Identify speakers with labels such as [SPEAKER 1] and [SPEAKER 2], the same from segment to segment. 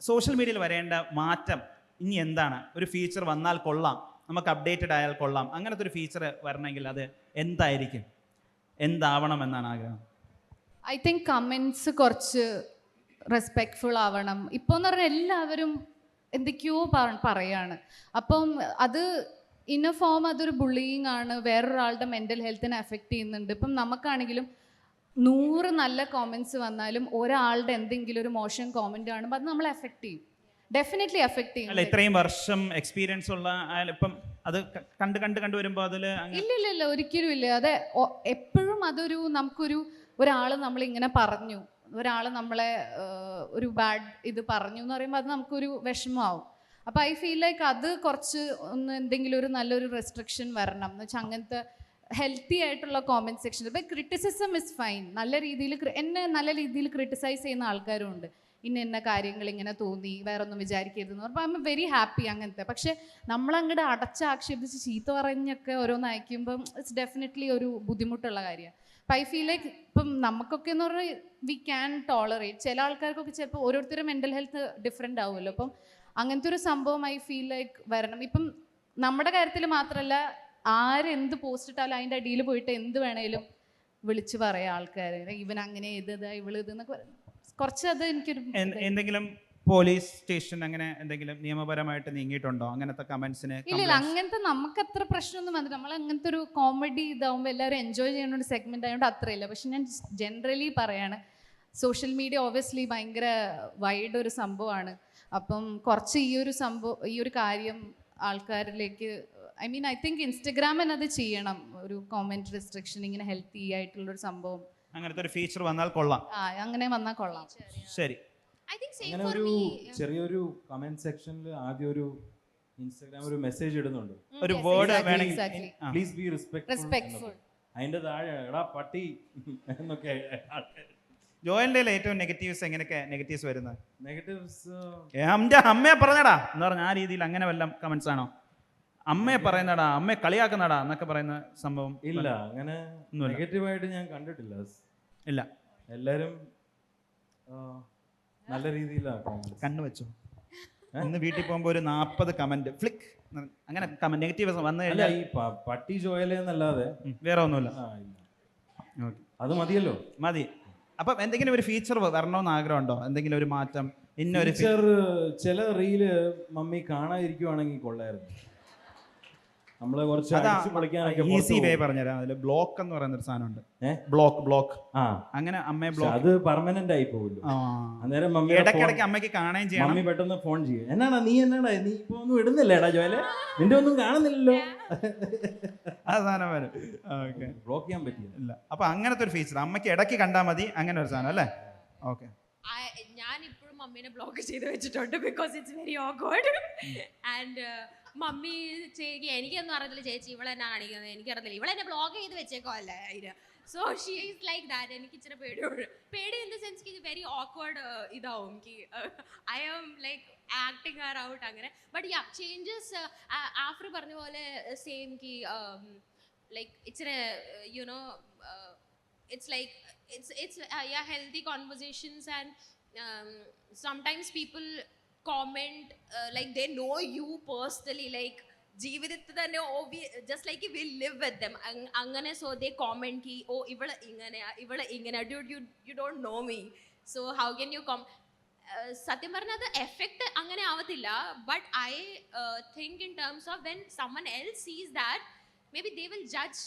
[SPEAKER 1] Social മീഡിയയിൽ വരേണ്ട മാറ്റം ഇനി എന്താണ്? ഒരു ഫീച്ചർ വന്നാൽ കൊള്ളാം. നമുക്ക് അപ്ഡേറ്റഡ് ആയാൽ കൊള്ളാം. അങ്ങനത്തെ ഒരു ഫീച്ചർ വരണമെങ്കിൽ അത് എന്തായിരിക്കും? എന്താവണം എന്നാണ് ആഗ്രഹം?
[SPEAKER 2] ഐ തിങ്ക് കമൻസ് കുറച്ച് റെസ്പെക്ട്ഫുൾ ആവണം. ഇപ്പോൾ എന്ന് പറഞ്ഞാൽ എല്ലാവരും എന്തൊക്കെയോ പറ- പറയാണ്. അപ്പം അത് ഇൻ എ ഫോം അതൊരു ബുള്ളിങ് ആണ്. വേറൊരാളുടെ മെന്റൽ ഹെൽത്തിനെ അഫക്റ്റ് ചെയ്യുന്നുണ്ട്. ഇപ്പം നമുക്കാണെങ്കിലും നൂറ് നല്ല കോമൻസ് വന്നാലും ഒരാളുടെ എന്തെങ്കിലും ഒരു മോശം കോമന്റ് കാണുമ്പോൾ അത് നമ്മളെ എഫക്ട് ചെയ്യും. ഡെഫിനറ്റ്ലി എഫക്ട് ചെയ്യും.
[SPEAKER 1] അല്ല ഇത്രയും വർഷം എക്സ്പീരിയൻസ് ഉള്ള ഇപ്പം അത് കണ്ട് കണ്ട് കണ്ട് വരുമ്പോൾ അതിൽ
[SPEAKER 2] ഇല്ല ഇല്ല ഇല്ല ഒരിക്കലും ഇല്ല. അതെ എപ്പോഴും അതൊരു നമുക്കൊരു ഒരാൾ നമ്മളിങ്ങനെ പറഞ്ഞു. ഒരാൾ നമ്മളെ ഒരു ബാഡ് ഇത് പറഞ്ഞു എന്ന് പറയുമ്പോൾ അത് നമുക്കൊരു വിഷമമാവും. അപ്പോൾ ഐ ഫീൽ ലൈക്ക് അത് കുറച്ച് ഒന്ന് എന്തെങ്കിലും ഒരു നല്ലൊരു റെസ്ട്രിക്ഷൻ വരണം. എന്ന് വെച്ചാൽ അങ്ങനത്തെ ഹെൽത്തി ആയിട്ടുള്ള കോമെന്റ് സെക്ഷൻ ഇപ്പം ക്രിറ്റിസിസം ഇസ് ഫൈൻ നല്ല രീതിയിൽ എന്നെ നല്ല രീതിയിൽ ക്രിട്ടിസൈസ് ചെയ്യുന്ന ആൾക്കാരും ഉണ്ട് ഇന്ന ഇന്ന കാര്യങ്ങൾ ഇങ്ങനെ തോന്നി വേറെ ഒന്നും വിചാരിക്കരുതെന്ന് പറഞ്ഞപ്പോൾ ഐ എം വെരി ഹാപ്പി അങ്ങനത്തെ. പക്ഷെ നമ്മളങ്ങോട്ട് അടച്ചാക്ഷേപിച്ച് ചീത്ത പറഞ്ഞൊക്കെ ഓരോന്ന് അയക്കുമ്പം ഇറ്റ്സ് ഡെഫിനറ്റ്ലി ഒരു ബുദ്ധിമുട്ടുള്ള കാര്യമാണ് അപ്പം ഐ ഫീൽ ലൈക്ക് ഇപ്പം നമുക്കൊക്കെ എന്ന് പറഞ്ഞാൽ വി ക്യാൻ ടോളറേറ്റ് ചില ആൾക്കാർക്കൊക്കെ ചിലപ്പോൾ ഓരോരുത്തരും മെന്റൽ ഹെൽത്ത് ഡിഫറെന്റ് ആവുമല്ലോ. അപ്പം അങ്ങനത്തെ ഒരു സംഭവം ഐ ഫീൽ ലൈക്ക് വരണം. ഇപ്പം നമ്മുടെ കാര്യത്തിൽ മാത്രമല്ല ആരെന്ത് പോസ്റ്റ് ഇട്ടാലും അതിന്റെ അടിയിൽ പോയിട്ട് എന്ത് വേണേലും വിളിച്ചു പറയാം ആൾക്കാർ ഇവൻ അങ്ങനെ ഇത് ഇവൾ ഇത് എന്നൊക്കെ. കുറച്ച് അത് എനിക്കൊരു
[SPEAKER 1] എന്തെങ്കിലും പോലീസ് സ്റ്റേഷൻ അങ്ങനെ എന്തെങ്കിലും നിയമപരമായിട്ട് നീങ്ങിയിട്ടുണ്ടോ? അങ്ങനത്തെ കമന്റ്സിന്
[SPEAKER 2] ഇല്ല ഇല്ല അങ്ങനത്തെ നമുക്ക് അത്ര പ്രശ്നമൊന്നും വന്നില്ല നമ്മൾ അങ്ങനത്തെ ഒരു കോമഡി ഇതാവുമ്പോൾ എല്ലാവരും എൻജോയ് ചെയ്യുന്ന ഒരു സെഗ്മെന്റ് ആയതുകൊണ്ട് അത്രയില്ല. പക്ഷെ ഞാൻ ജനറലി പറയാണ് സോഷ്യൽ മീഡിയ ഓബിയസ്ലി ഭയങ്കര വൈഡ് ഒരു സംഭവമാണ് അപ്പം കുറച്ച് ഈ ഒരു സംഭവം ഈ ഒരു കാര്യം ആൾക്കാരിലേക്ക് ഐ മീൻ ഐ തിങ്ക് ഇൻസ്റ്റഗ്രാമിന് അത് ചെയ്യണം. ഒരു കോമെന്റ് റെസ്ട്രിക്ഷൻ ഇങ്ങനെ ഹെൽത്തി ആയിട്ടുള്ള ഒരു സംഭവം.
[SPEAKER 1] അങ്ങനത്തെ ഒരു ഫീച്ചർ വന്നാൽ കൊള്ളാം.
[SPEAKER 2] ആ അങ്ങനെ വന്നാൽ കൊള്ളാം.
[SPEAKER 1] ശരി.
[SPEAKER 3] I think സെയിം
[SPEAKER 4] അങ്ങനെ
[SPEAKER 3] for
[SPEAKER 4] ഒരു
[SPEAKER 3] me.
[SPEAKER 4] ചെറിയൊരു കമന്റ് സെക്ഷനിൽ ആദ്യം ഒരു ഇൻസ്റ്റാഗ്രാം ഒരു മെസ്സേജ് ഇടുന്നുണ്ട്.
[SPEAKER 1] ഒരു വേർഡ് വേണമെങ്കിൽ.
[SPEAKER 4] Please be respectful
[SPEAKER 2] Respectful.
[SPEAKER 4] അതിന്റെ താഴെ എടാ പട്ടി എന്നൊക്കെ.
[SPEAKER 1] ജോയലിന്റെ ഏറ്റവും നെഗറ്റീവ്സ് എങ്ങനെയൊക്കെ നെഗറ്റീവ്സ് വരുന്നത്?
[SPEAKER 4] നെഗറ്റീവ്സ്
[SPEAKER 1] എന്റെ അമ്മയെ പറഞ്ഞടാ. എന്ന് പറഞ്ഞ ആ രീതിയിൽ അങ്ങനെ വല്ല കമന്റ്സ് ആണോ? അമ്മയെ പറയുന്നടാ അമ്മയെ കളിയാക്കുന്നടാ എന്നൊക്കെ പറയുന്ന സംഭവം
[SPEAKER 4] ഇല്ല അങ്ങനെ നെഗറ്റീവായിട്ട് ഞാൻ കണ്ടിട്ടില്ല.
[SPEAKER 1] ഇല്ല.
[SPEAKER 4] എല്ലാരും നല്ല രീതിയിലാണ്.
[SPEAKER 1] കണ്ണു വെച്ചു. ഇന്ന് വീട്ടിൽ പോകുമ്പോ ഒരു നാപ്പത് കമന്റ് ഫ്ലിക്ക് അങ്ങനെ കമന്റ് നെഗറ്റീവ് വന്നു കഴിഞ്ഞാൽ
[SPEAKER 4] ഈ പട്ടി
[SPEAKER 1] ജോയലെന്നല്ലാതെ വേറെ ഒന്നുമില്ല.
[SPEAKER 4] അത് മതിയല്ലോ.
[SPEAKER 1] മതി. അപ്പം എന്തെങ്കിലും ഒരു ഫീച്ചർ വരണമെന്ന് ആഗ്രഹമുണ്ടോ? എന്തെങ്കിലും ഒരു മാറ്റം ഇന്നൊരു
[SPEAKER 4] ഫീച്ചർ ചില റീൽ മമ്മി കാണാതിരിക്കുവാണെങ്കിൽ കൊള്ളായിരുന്നു. നമ്മളെ കുറച്ച്
[SPEAKER 1] ഈസി വേ. പറഞ്ഞുതരാം. അതിൽ ബ്ലോക്ക് എന്ന് പറയുന്ന ഒരു സാധനമുണ്ട്? ബ്ലോക്ക് ബ്ലോക്ക്
[SPEAKER 4] ആ.
[SPEAKER 1] അങ്ങനെ അമ്മയെ ബ്ലോക്ക്
[SPEAKER 4] അത് പെർമനന്റ് ആയി പോകുമല്ലോ.
[SPEAKER 1] ആ.
[SPEAKER 4] അന്നേരം മമ്മി
[SPEAKER 1] ഇടയ്ക്കിടയ്ക്ക് അമ്മയ്ക്ക് കാണുകയും ചെയ്യണം.
[SPEAKER 4] മമ്മി പെട്ടെന്ന് ഫോൺ ചെയ്യും. എന്നാടാ നീ എന്നാടാ? നീ ഇപ്പൊ ഒന്നും ഇടുന്നില്ലേടാ ജോലെ നിന്റെ ഒന്നും കാണുന്നില്ലല്ലോ.
[SPEAKER 1] ആ സാധനം വരും. ഓക്കെ.
[SPEAKER 4] ബ്ലോക്ക് ചെയ്യാൻ പറ്റില്ല.
[SPEAKER 1] അപ്പൊ അങ്ങനത്തെ ഒരു ഫീച്ചർ അമ്മയ്ക്ക് ഇടയ്ക്ക് കണ്ടാൽ മതി. അങ്ങനെ ഒരു സാധനം അല്ലേ? ഓക്കെ.
[SPEAKER 3] ഞാൻ ഇപ്പോഴും മമ്മീനെ ബ്ലോക്ക് ചെയ്ത് വെച്ചിട്ടുണ്ട് because it's very awkward and mummy ചേച്ചി എനിക്കൊന്നും അറിയത്തില്ല ചേച്ചി ഇവളെ എന്നാ കാണിക്കുന്നത്? എനിക്കറിയത്തില്ല. ഇവളെന്നെ ബ്ലോഗ് ചെയ്ത് വെച്ചേക്കോ അല്ലേ അതിന്. So she is like that എനിക്ക് ഇച്ചിരി പേടിയുള്ളു പേടി ഇൻ ദ സെൻസ് ഇത് വെരി ഓക്വേർഡ് ഇതാവും. എനിക്ക് I am like acting or out അങ്ങനെ. ബട്ട് യാ ചേഞ്ചസ് ആഫ്രി പറഞ്ഞ പോലെ സെയിം കി ലൈക്ക് ഇച്ചിരി you know it's like it's it's ya yeah healthy conversations and people comment uh, like they know you personally like ജീവിതത്തിൽ തന്നെ just like will live with them അങ്ങനെ so they comment കി ഓ ഇവൾ ഇങ്ങനെയാ ഇവൾ ഇങ്ങനെ do you you don't know me so how can you come സത്യം പറഞ്ഞാൽ അത് എഫക്റ്റ് അങ്ങനെ ആവത്തില്ല. But I think in terms of when someone else sees that maybe they will judge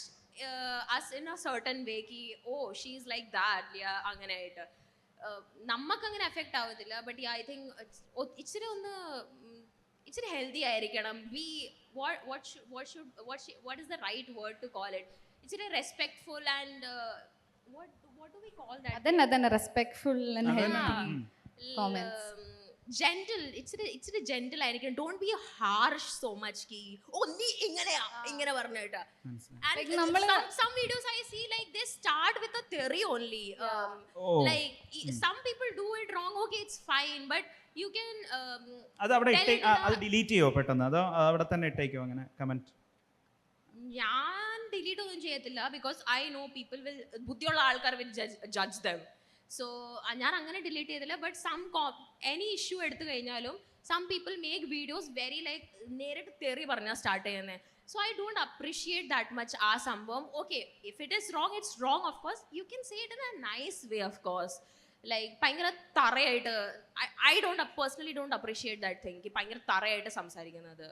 [SPEAKER 3] us in a certain way Ki oh she is like that അങ്ങനെ ആയിട്ട്. നമുക്ക് അങ്ങനെ effect ആവത്തില്ല ബട്ട് ഐ തിങ്ക് ഇച്ചിരി ഒന്ന് ഇച്ചിരി ഹെൽത്തി ആയിരിക്കണം be what should what is the right word to call it ഇച്ചിരി respectful and what do we call that
[SPEAKER 2] അതന്നെ അതന്നെ respectful and. Healthy Comments.
[SPEAKER 3] Gentle ഇച്ചിരി ഇച്ചിരി ജെന്റിൽ ആയിരിക്കണം. Don't be harsh so much കി ഓ നീ ഇങ്ങനെയാ ഇങ്ങനെ പറഞ്ഞു
[SPEAKER 1] കേട്ടോ.
[SPEAKER 2] Like
[SPEAKER 3] and
[SPEAKER 2] നമ്മൾ
[SPEAKER 3] some, some videos i see like they start with a theory only. Um,
[SPEAKER 1] Oh.
[SPEAKER 3] like i- some people do it wrong okay it's fine but you can um,
[SPEAKER 1] അത് അവിടെ അത് delete ചെയ്യോ പെട്ടെന്ന്? അതോ അവിടെ തന്നെ ഇട്ടേക്കോ അങ്ങനെ കമന്റ്
[SPEAKER 3] ഞാൻ ഡിലീറ്റ് ഒന്നും ചെയ്യത്തില്ല because I know people will ബുദ്ധിയുള്ള ആൾക്കാർ വിൽ ജഡ്ജ് ദം സോ ഞാൻ അങ്ങനെ ഡിലീറ്റ് ചെയ്തില്ല. ബട്ട് സം എനി ഇഷ്യൂ എടുത്തു കഴിഞ്ഞാലും some people make videos very like നേരിട്ട് തെറി പറഞ്ഞാൽ സ്റ്റാർട്ട് ചെയ്യുന്നത് so I don't appreciate that much ആ സംഭവം. Okay if it is wrong it's wrong of course you can say it in a nice way of course like ഭയങ്കര തറയായിട്ട് I don't personally don't appreciate that think ഭയങ്കര തറയായിട്ട് സംസാരിക്കുന്നത്.